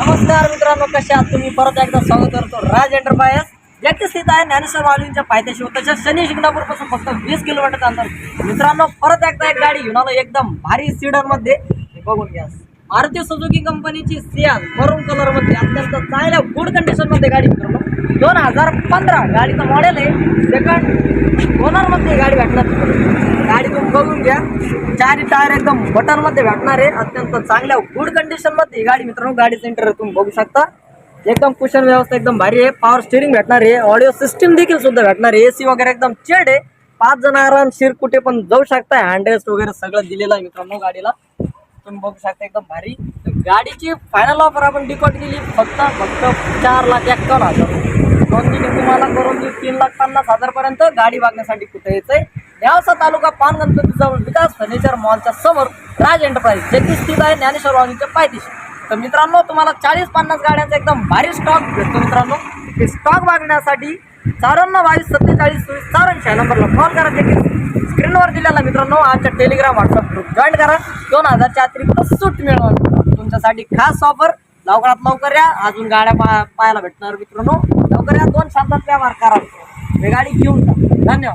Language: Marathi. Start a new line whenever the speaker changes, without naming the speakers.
नमस्कार मित्रांनो कशा तुम्ही? परत एकदा स्वागत करतो राज एंटरप्राइज ज्याची स्थित आहे ज्ञानेश्वर माऊलींच्या पायथ्याशी व तसेच शनी शिंगणापूरपासून फक्त वीस किलोमीटर अंतर. मित्रांनो परत एकदा एक गाडी घेऊन आलो एकदम भारी सीडरमध्ये. हे बघून घ्या. मारुती सुझुकी कंपनीची सियान मरून कलरमध्ये अत्यंत चांगल्या गुड कंडिशनमध्ये गाडी मित्रांनो दोन हजार पंधरा गाडीचं मॉडेल आहे. सेकंड ओनरमध्ये गाडी भेटणार तुम्हाला. गाडी तुम्ही बघून घ्या चार टायर एकदम बटनमध्ये भेटणार आहे. अत्यंत चांगल्या गुड कंडिशनमध्ये ही गाडी मित्रांनो गाडीचं इंटर तुम्ही बघू शकता. एकदम कुशन व्यवस्था एकदम भारी आहे. पॉवर स्टिअरिंग भेटणार आहे. ऑडिओ सिस्टीम देखील सुद्धा भेटणार आहे. एसी वगैरे एकदम चेड आहे. पाच जण आरामशीर कुठे पण जाऊ शकता हँडरेस्ट वगैरे सगळं दिलेलं आहे मित्रांनो गाडीला. तुम्ही बघू शकता एकदम भारी. गाडीची फायनल ऑफर आपण डिकॉट केली. फक्त फक्त चार लाख एक्कावन्न हजार. दोन तुम्हाला करून देऊ. तीन लाख पन्नास हजारपर्यंत गाडी बघण्यासाठी कुठे यायचं आहे यावसा तालुका पान विकास फर्निचर मॉलच्या समोर राज एंटरप्राइज की स्थित आहे ज्ञानेश्वर वाणीच्या पायदेशी तर मित्रांनो तुम्हाला चाळीस पन्नास गाड्यांचा एकदम भारी स्टॉक भेटतो मित्रांनो. ते स्टॉक मागण्यासाठी चारांना बावीस सत्तेचाळीस चोवीस चौऱ्याऐंशी या नंबरला कॉल करा. देखील स्क्रीनवर दिलेला मित्रांनो आमच्या टेलिग्राम व्हॉट्सअप ग्रुप जॉईन करा. दोन हजारच्या अतिरिक्त सूट मिळवा तुमच्यासाठी खास ऑफर लवकरात लवकर या. अजून गाड्या पा पाहायला भेटणार मित्रांनो. लवकर या. दोन शांतात व्यवहार करा. हे गाडी घेऊन जा. धन्यवाद.